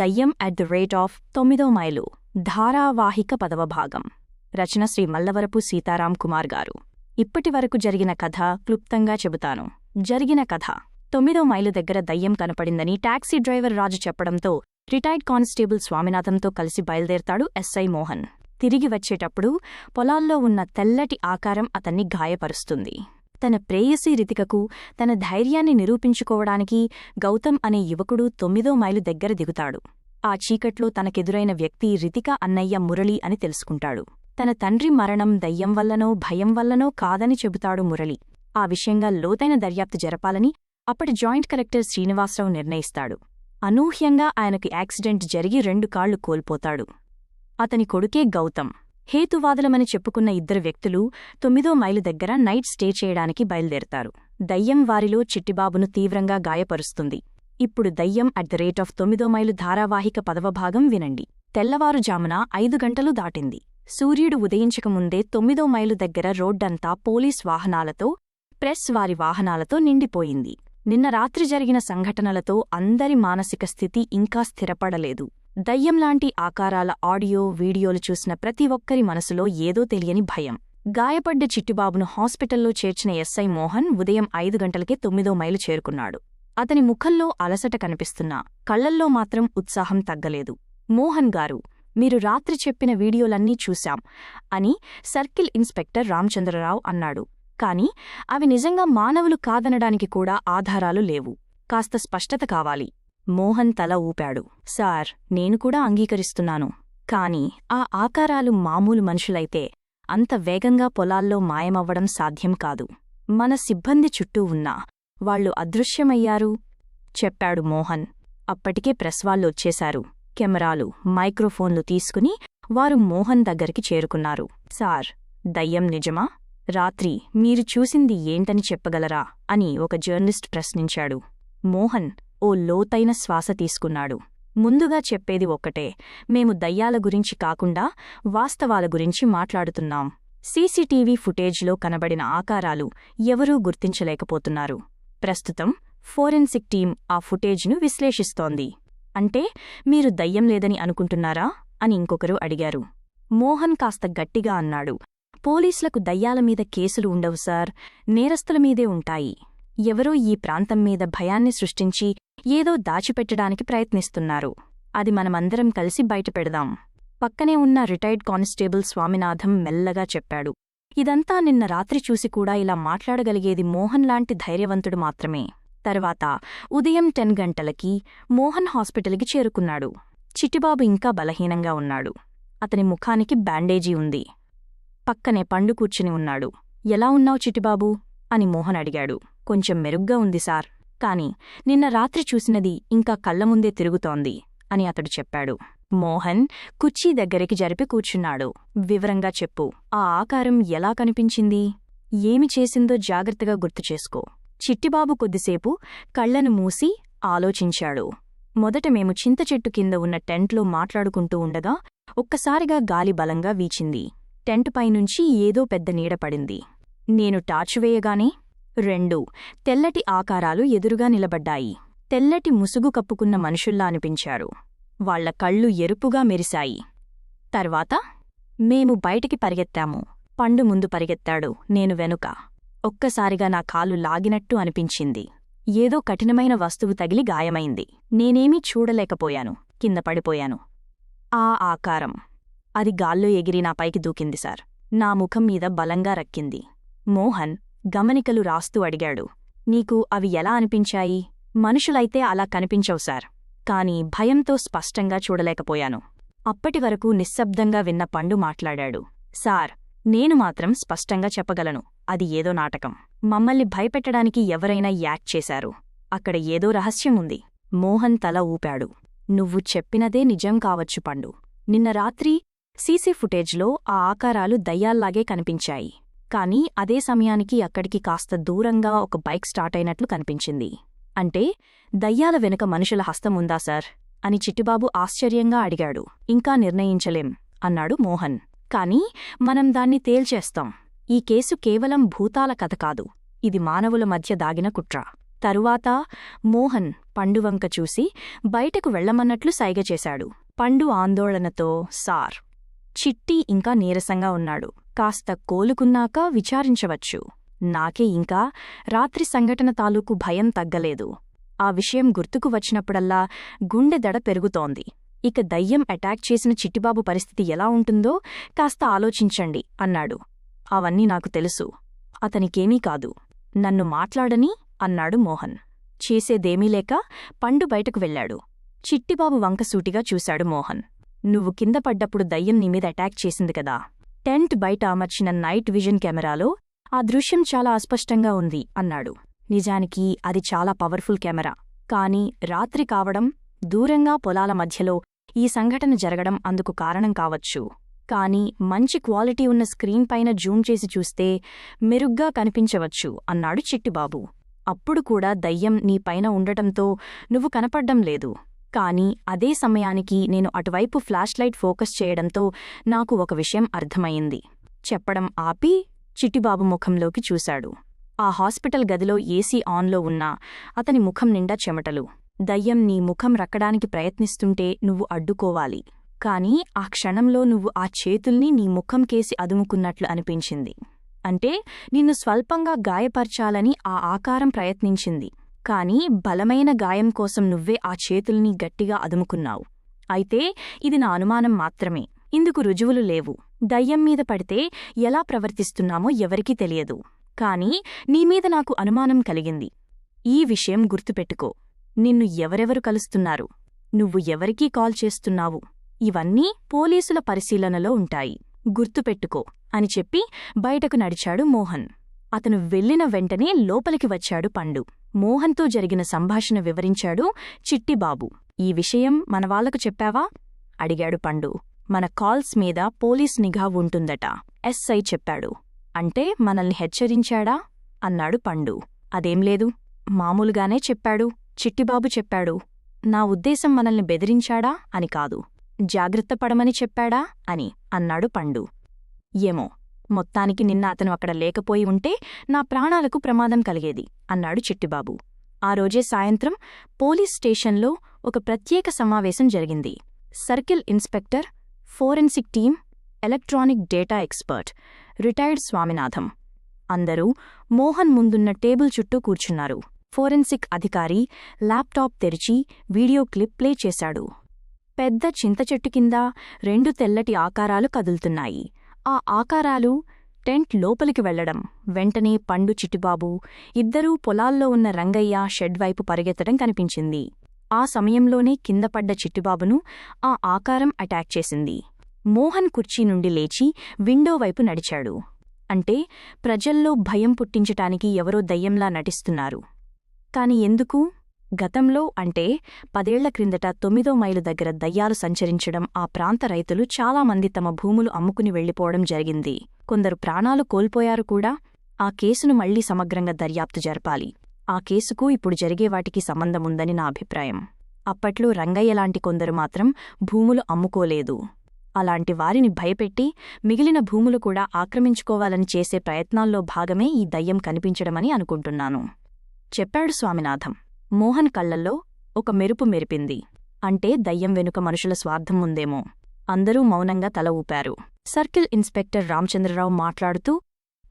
దయ్యం at the rate of తొమ్మిదో మైలు. ధారావాహిక పదవ భాగం. రచన శ్రీ మల్లవరపు సీతారాం కుమార్ గారు. ఇప్పటి వరకు జరిగిన కథ క్లుప్తంగా చెబుతాను. జరిగిన కథ. తొమ్మిదో మైలు దగ్గర దయ్యం కనపడిందని టాక్సీ డ్రైవర్ రాజు చెప్పడంతో రిటైర్డ్ కానిస్టేబుల్ స్వామినాథంతో కలిసి బయలుదేరతాడు ఎస్ఐ మోహన్. తిరిగి వచ్చేటప్పుడు పొలాల్లో ఉన్న తెల్లటి ఆకారం అతన్ని గాయపరుస్తుంది. తన ప్రేయసీ రితికకు తన ధైర్యాన్ని నిరూపించుకోవడానికి గౌతమ్ అనే యువకుడు తొమ్మిదో మైలు దగ్గర దిగుతాడు. ఆ చీకట్లో తనకెదురైన వ్యక్తి రితిక అన్నయ్య మురళి అని తెలుసుకుంటాడు. తన తండ్రి మరణం దయ్యం వల్లనో భయం వల్లనో కాదని చెబుతాడు మురళి. ఆ విషయంగా లోతైన దర్యాప్తు జరపాలని అప్పటి జాయింట్ కలెక్టర్ శ్రీనివాసరావు నిర్ణయిస్తాడు. అనూహ్యంగా ఆయనకు యాక్సిడెంట్ జరిగి రెండు కాళ్ళు కోల్పోతాడు. అతని కొడుకే గౌతమ్. హేతువాదులమని చెప్పుకున్న ఇద్దరు వ్యక్తులు తొమ్మిదో మైలు దగ్గర నైట్ స్టే చేయడానికి బయలుదేరతారు. దయ్యం వారిలో చిట్టిబాబును తీవ్రంగా గాయపరుస్తుంది. ఇప్పుడు దయ్యం అట్ ద రేట్ ఆఫ్ తొమ్మిదో మైలు ధారావాహిక పదవ భాగం వినండి. తెల్లవారుజామున ఐదు గంటలు దాటింది. సూర్యుడు ఉదయించకముందే తొమ్మిదో మైలు దగ్గర రోడ్డంతా పోలీస్ వాహనాలతో ప్రెస్ వారి వాహనాలతో నిండిపోయింది. నిన్న రాత్రి జరిగిన సంఘటనలతో అందరి మానసిక స్థితి ఇంకా స్థిరపడలేదు. దయ్యంలాంటి ఆకారాల ఆడియో వీడియోలు చూసిన ప్రతి ఒక్కరి మనసులో ఏదో తెలియని భయం. గాయపడ్డ చిట్టిబాబును హాస్పిటల్లో చేర్చిన ఎస్ఐ మోహన్ ఉదయం ఐదు గంటలకే తొమ్మిదో మైలు చేరుకున్నాడు. అతని ముఖంలో అలసట కనిపిస్తున్నా కళ్ళల్లో మాత్రం ఉత్సాహం తగ్గలేదు. మోహన్ గారు మీరు రాత్రి చెప్పిన వీడియోలన్నీ చూశాం అని సర్కిల్ ఇన్స్పెక్టర్ రామచంద్రరావు అన్నాడు. కాని అవి నిజంగా మానవులు కాదనడానికి కూడా ఆధారాలు లేవు. కాస్త స్పష్టత కావాలి. మోహన్ తల ఊపాడు. సార్ నేను కూడా అంగీకరిస్తున్నాను. కాని ఆ ఆకారాలు మామూలు మనుషులైతే అంత వేగంగా పొలాల్లో మాయమవ్వడం సాధ్యం కాదు. మన సిబ్బంది చుట్టూ ఉన్నా వాళ్ళు అదృశ్యమయ్యారు చెప్పాడు మోహన్. అప్పటికే ప్రెస్వాళ్ళొచ్చేశారు కెమెరాలు మైక్రోఫోన్లు తీసుకుని వారు మోహన్ దగ్గరికి చేరుకున్నారు. సార్ దయ్యం నిజమా? రాత్రి మీరు చూసింది ఏంటని చెప్పగలరా? అని ఒక జర్నలిస్ట్ ప్రశ్నించాడు. మోహన్ ఓ లోతైన శ్వాస తీసుకున్నాడు. ముందుగా చెప్పేది ఒక్కటే మేము దయ్యాల గురించి కాకుండా వాస్తవాల గురించి మాట్లాడుతున్నాం. సీసీటీవీ ఫుటేజ్లో కనబడిన ఆకారాలు ఎవరూ గుర్తించలేకపోతున్నారు. ప్రస్తుతం ఫోరెన్సిక్ టీం ఆ ఫుటేజ్ను విశ్లేషిస్తోంది. అంటే మీరు దయ్యం లేదని అనుకుంటున్నారా? అని ఇంకొకరు అడిగారు. మోహన్ కాస్త గట్టిగా అన్నాడు. పోలీసులకు దయ్యాలమీద కేసులు ఉండవు సార్. నేరస్తులమీదే ఉంటాయి. ఎవరో ఈ ప్రాంతం మీద భయాన్ని సృష్టించి ఏదో దాచిపెట్టడానికి ప్రయత్నిస్తున్నారు. అది మనమందరం కలిసి బయటపెడదాం. పక్కనే ఉన్న రిటైర్డ్ కానిస్టేబుల్ స్వామినాథం మెల్లగా చెప్పాడు. ఇదంతా నిన్న రాత్రి చూసి కూడా ఇలా మాట్లాడగలిగేది మోహన్ లాంటి ధైర్యవంతుడు మాత్రమే. తర్వాత ఉదయం టెన్ గంటలకి మోహన్ హాస్పిటల్కి చేరుకున్నాడు. చిట్టిబాబు ఇంకా బలహీనంగా ఉన్నాడు. అతని ముఖానికి బ్యాండేజీ ఉంది. పక్కనే పండు కూర్చుని ఉన్నాడు. ఎలా ఉన్నావు చిటిబాబు అని మోహన్ అడిగాడు. కొంచెం మెరుగ్గా ఉంది సార్. కాని నిన్న రాత్రి చూసినది ఇంకా కళ్ళముందే తిరుగుతోంది అని అతడు చెప్పాడు. మోహన్ కుర్చీ దగ్గరికి జరిపి కూర్చున్నాడు. వివరంగా చెప్పు. ఆ ఆకారం ఎలా కనిపించింది? ఏమి చేసిందో జాగ్రత్తగా గుర్తుచేసుకో చిట్టిబాబు కొద్దిసేపు కళ్ళను మూసి ఆలోచించాడు. మొదట మేము చింత చెట్టు కింద ఉన్న టెంట్లో మాట్లాడుకుంటూ ఉండగా ఒక్కసారిగా గాలి బలంగా వీచింది. టెంట్ పైనుంచి ఏదో పెద్ద నీడ పడింది. నేను టార్చ్ వేయగానే రెండు. తెల్లటి ఆకారాలు ఎదురుగా నిలబడ్డాయి. తెల్లటి ముసుగు కప్పుకున్న మనుషుల్లా అనిపించారు. వాళ్ళ కళ్ళు ఎరుపుగా మెరిశాయి. తర్వాత మేము బయటికి పరిగెత్తాము. పండు ముందు పరిగెత్తాడు. నేను వెనుక. ఒక్కసారిగా నా కాలు లాగినట్టు అనిపించింది. ఏదో కఠినమైన వస్తువు తగిలి గాయమైంది. నేనేమీ చూడలేకపోయాను. కింద పడిపోయాను. ఆ ఆకారం. అది గాల్లో ఎగిరి నా పైకి దూకింది సార్. నా ముఖం మీద బలంగా రక్కింది. మోహన్ గమనికలు రాస్తూ అడిగాడు. నీకు అవి ఎలా అనిపించాయి? మనుషులైతే అలా కనిపించవు సార్. కాని భయంతో స్పష్టంగా చూడలేకపోయాను. అప్పటివరకు నిశ్శబ్దంగా విన్న పండు మాట్లాడాడు. సార్ నేను మాత్రం స్పష్టంగా చెప్పగలను. అది ఏదో నాటకం. మమ్మల్ని భయపెట్టడానికి ఎవరైనా యాక్ట్ చేశారు. అక్కడ ఏదో రహస్యం ఉంది. మోహన్ తల ఊపాడు. నువ్వు చెప్పినదే నిజం కావచ్చు పండు. నిన్న రాత్రి సీసీ ఫుటేజ్లో ఆ ఆకారాలు దయ్యాల్లాగే కనిపించాయి. కాని అదే సమయానికి అక్కడికి కాస్త దూరంగా ఒక బైక్ స్టార్ట్ అయినట్లు కనిపించింది. అంటే దయ్యాల వెనుక మనుషుల హస్తం ఉందా సార్? అని చిట్టిబాబు ఆశ్చర్యంగా అడిగాడు. ఇంకా నిర్ణయించలేం అన్నాడు మోహన్. కాని మనం దాన్ని తేల్చేస్తాం. ఈ కేసు కేవలం భూతాల కథ కాదు. ఇది మానవుల మధ్య దాగిన కుట్ర. తరువాత మోహన్ పండువంక చూసి బయటకు వెళ్ళమన్నట్లు సైగ చేశాడు. పండు ఆందోళనతో సార్ చిట్టి ఇంకా నీరసంగా ఉన్నాడు. కాస్త కోలుకున్నాక విచారించవచ్చు. నాకే ఇంకా రాత్రి సంఘటన తాలూకు భయం తగ్గలేదు. ఆ విషయం గుర్తుకు వచ్చినప్పుడల్లా గుండె దడ పెరుగుతోంది. ఇక దయ్యం అటాక్ చేసిన చిట్టిబాబు పరిస్థితి ఎలా ఉంటుందో కాస్త ఆలోచించండి అన్నాడు. అవన్నీ నాకు తెలుసు. అతనికేమీ కాదు. నన్ను మాట్లాడని అన్నాడు మోహన్. చేసేదేమీ లేక పండు బయటకు వెళ్ళాడు. చిట్టిబాబు వంకసూటిగా చూశాడు మోహన్. నువ్వు కింద పడ్డప్పుడు దయ్యం నీమీద అటాక్ చేసింది కదా. టెంట్ బయట అమర్చిన నైట్ విజన్ కెమెరాలో ఆ దృశ్యం చాలా అస్పష్టంగా ఉంది అన్నాడు. నిజానికి అది చాలా పవర్ఫుల్ కెమెరా. కాని రాత్రి కావడం దూరంగా పొలాల మధ్యలో ఈ సంఘటన జరగడం అందుకు కారణం కావచ్చు. కాని మంచి క్వాలిటీ ఉన్న స్క్రీన్ పైన జూమ్ చేసి చూస్తే మెరుగ్గా కనిపించవచ్చు అన్నాడు చిట్టిబాబు. అప్పుడు కూడా దయ్యం నీ పైన ఉండటంతో నువ్వు కనపడ్డం లేదు. కాని అదే సమయానికి నేను అటువైపు ఫ్లాష్ లైట్ ఫోకస్ చేయడంతో నాకు ఒక విషయం అర్థమయ్యింది చెప్పడం ఆపి చిట్టిబాబు ముఖంలోకి చూశాడు. ఆ హాస్పిటల్ గదిలో ఏసీ ఆన్లో ఉన్నా అతని ముఖం నిండా చెమటలు. దయ్యం నీ ముఖం రక్కడానికి ప్రయత్నిస్తుంటే నువ్వు అడ్డుకోవాలి. కాని ఆ క్షణంలో నువ్వు ఆ చేతుల్ని నీ ముఖం కేసి అదుముకున్నట్లు అనిపించింది. అంటే నిన్ను స్వల్పంగా గాయపర్చాలని ఆ ఆకారం ప్రయత్నించింది. కాని బలమైన గాయం కోసం నువ్వే ఆ చేతుల్ని గట్టిగా అదుముకున్నావు. అయితే ఇది నా అనుమానం మాత్రమే. ఇందుకు రుజువులు లేవు. దయ్యం మీద పడితే ఎలా ప్రవర్తిస్తున్నామో ఎవరికీ తెలియదు. కాని నీమీద నాకు అనుమానం కలిగింది. ఈ విషయం గుర్తుపెట్టుకో. నిన్ను ఎవరెవరు కలుస్తున్నారు? నువ్వు ఎవరికీ కాల్ చేస్తున్నావు? ఇవన్నీ పోలీసుల పరిశీలనలో ఉంటాయి. గుర్తుపెట్టుకో అని చెప్పి బయటకు నడిచాడు మోహన్. అతను వెళ్ళిన వెంటనే లోపలికి వచ్చాడు పండు. మోహన్తో జరిగిన సంభాషణ వివరించాడు చిట్టిబాబు. ఈ విషయం మనవాళ్ళకు చెప్పావా? అడిగాడు పండు. మన కాల్స్ మీద పోలీస్ నిఘా ఉంటుందట ఎస్ఐ చెప్పాడు. అంటే మనల్ని హెచ్చరించాడా? అన్నాడు పండు. అదేం లేదు మామూలుగానే చెప్పాడు చిట్టిబాబు చెప్పాడు. నా ఉద్దేశం మనల్ని బెదిరించాడా అని కాదు. జాగ్రత్త పడమని చెప్పాడా అని అన్నాడు పండు. ఏమో మొత్తానికి నిన్న అతను అక్కడ లేకపోయి ఉంటే నా ప్రాణాలకు ప్రమాదం కలిగేది అన్నాడు చిట్టిబాబు. ఆ రోజే సాయంత్రం పోలీస్ స్టేషన్లో ఒక ప్రత్యేక సమావేశం జరిగింది. Circle inspector forensic team electronic data expert retired Swaminatham. అందరూ మోహన్ ముందున్న టేబుల్ చుట్టూ కూర్చున్నారు. ఫోరెన్సిక్ అధికారి ల్యాప్టాప్ తెరిచి వీడియో క్లిప్ ప్లే చేశాడు. పెద్ద చింతచెట్టు కింద రెండు తెల్లటి ఆకారాలు కదులుతున్నాయి. ఆ ఆకారాలు టెంట్ లోపలికి వెళ్ళడం వెంటనే పండు చిట్టిబాబు ఇద్దరూ పొలాల్లో ఉన్న రంగయ్య షెడ్ వైపు పరిగెత్తడం కనిపించింది. ఆ సమయంలోనే కిందపడ్డ చిట్టిబాబును ఆ ఆకారం అటాక్ చేసింది. మోహన్ కుర్చీ నుండి లేచి విండో వైపు నడిచాడు. అంటే ప్రజల్లో భయం పుట్టించటానికి ఎవరో దయ్యంలా నటిస్తున్నారు. కాని ఎందుకు? గతంలో అంటే పదేళ్ళ క్రిందట తొమ్మిదో మైలు దగ్గర దయ్యాలు సంచరించడం ఆ ప్రాంత రైతులు చాలామంది తమ భూములు అమ్ముకుని వెళ్ళిపోవడం జరిగింది. కొందరు ప్రాణాలు కోల్పోయారు కూడా. ఆ కేసును మళ్ళీ సమగ్రంగా దర్యాప్తు జరపాలి. ఆ కేసుకు ఇప్పుడు జరిగేవాటికి సంబంధముందని నా అభిప్రాయం. అప్పట్లో రంగయ్యలాంటి కొందరు మాత్రం భూములు అమ్ముకోలేదు. అలాంటి వారిని భయపెట్టి మిగిలిన భూములు కూడా ఆక్రమించుకోవాలని చేసే ప్రయత్నాల్లో భాగమే ఈ దయ్యం కనిపించడమని అనుకుంటున్నాను. చెప్పాడు స్వామినాథం. మోహన్ కళ్ళల్లో ఒక మెరుపు మెరిపింది. అంటే దయ్యం వెనుక మనుషుల స్వార్థం ఉందేమో. అందరూ మౌనంగా తల ఊపారు. సర్కిల్ ఇన్స్పెక్టర్ రామచంద్రరావు మాట్లాడుతూ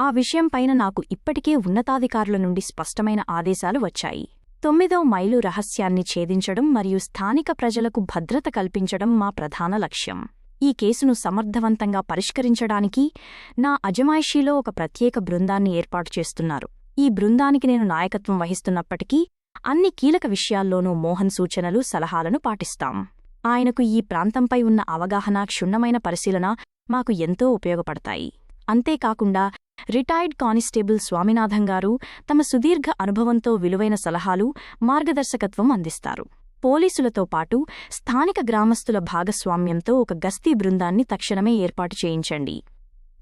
ఆ విషయంపైన నాకు ఇప్పటికే ఉన్నతాధికారుల నుండి స్పష్టమైన ఆదేశాలు వచ్చాయి. తొమ్మిదో మైలు రహస్యాన్ని ఛేదించడం మరియు స్థానిక ప్రజలకు భద్రత కల్పించడం మా ప్రధాన లక్ష్యం. ఈ కేసును సమర్థవంతంగా పరిష్కరించడానికి నా అజమాయిషీలో ఒక ప్రత్యేక బృందాన్ని ఏర్పాటు చేస్తున్నారు. ఈ బృందానికి నేను నాయకత్వం వహిస్తున్నప్పటికీ అన్ని కీలక విషయాల్లోనూ మోహన్ సూచనలు సలహాలను పాటిస్తాం. ఆయనకు ఈ ప్రాంతంపై ఉన్న అవగాహన క్షుణ్ణమైన పరిశీలన మాకు ఎంతో ఉపయోగపడతాయి. అంతేకాకుండా రిటైర్డ్ కానిస్టేబుల్ స్వామినాథం గారు తమ సుదీర్ఘ అనుభవంతో విలువైన సలహాలు మార్గదర్శకత్వం అందిస్తారు. పోలీసులతో పాటు స్థానిక గ్రామస్తుల భాగస్వామ్యంతో ఒక గస్తీ బృందాన్ని తక్షణమే ఏర్పాటు చేయించండి.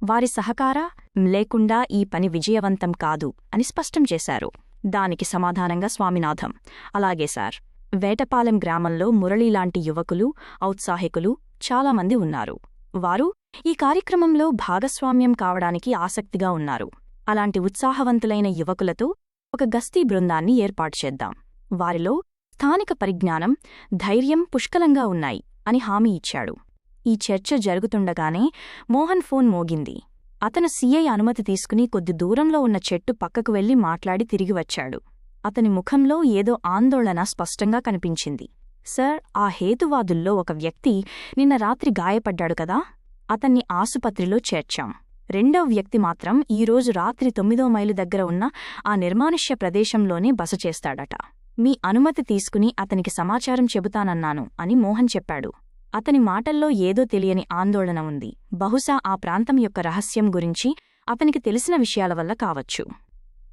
వారి సహకార లేకుండా ఈ పని విజయవంతం కాదు అని స్పష్టం చేశారు. దానికి సమాధానంగా స్వామినాథం. అలాగే సార్ వేటపాలెం గ్రామంలో మురళీలాంటి యువకులు ఔత్సాహికులు చాలామంది ఉన్నారు. వారు ఈ కార్యక్రమంలో భాగస్వామ్యం కావడానికి ఆసక్తిగా ఉన్నారు. అలాంటి ఉత్సాహవంతులైన యువకులతో ఒక గస్తీ బృందాన్ని ఏర్పాటు చేద్దాం. వారిలో స్థానిక పరిజ్ఞానం ధైర్యం పుష్కలంగా ఉన్నాయి అని హామీ ఇచ్చాడు. ఈ చర్చ జరుగుతుండగానే మోహన్ ఫోన్ మోగింది. అతను సీఐ అనుమతి తీసుకుని కొద్ది దూరంలో ఉన్న చెట్టు పక్కకు వెళ్ళి మాట్లాడి తిరిగి వచ్చాడు. అతని ముఖంలో ఏదో ఆందోళన స్పష్టంగా కనిపించింది. సర్ ఆ హేతువాదుల్లో ఒక వ్యక్తి నిన్న రాత్రి గాయపడ్డాడు కదా? అతన్ని ఆసుపత్రిలో చేర్చాం. రెండో వ్యక్తి మాత్రం ఈరోజు రాత్రి తొమ్మిదో మైలు దగ్గర ఉన్న ఆ నిర్మానుష్య ప్రదేశంలోనే బస చేస్తాడట. మీ అనుమతి తీసుకుని అతనికి సమాచారం చెబుతానన్నాను అని మోహన్ చెప్పాడు. అతని మాటల్లో ఏదో తెలియని ఆందోళన ఉంది. బహుశా ఆ ప్రాంతం యొక్క రహస్యం గురించి అతనికి తెలిసిన విషయాల వల్ల కావచ్చు.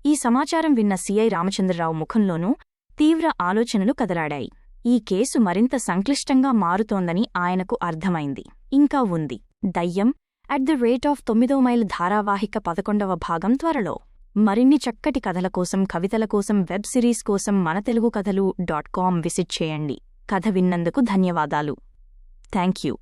ఈ సమాచారం విన్న సిఐ రామచంద్రరావు ముఖంలోనూ తీవ్ర ఆలోచనలు కదలాడాయి. ఈ కేసు మరింత సంక్లిష్టంగా మారుతోందని ఆయనకు అర్థమైంది. ఇంకా ఉంది. దయ్యం అట్ ది రేట్ ఆఫ్ తొమ్మిదో మైల్ ధారావాహిక పదకొండవ భాగం త్వరలో. మరిన్ని చక్కటి కథల కోసం కవితల కోసం వెబ్ సిరీస్ కోసం మన తెలుగు కథలు డాట్ కామ్ విసిట్ చేయండి. కథ విన్నందుకు ధన్యవాదాలు. Thank you.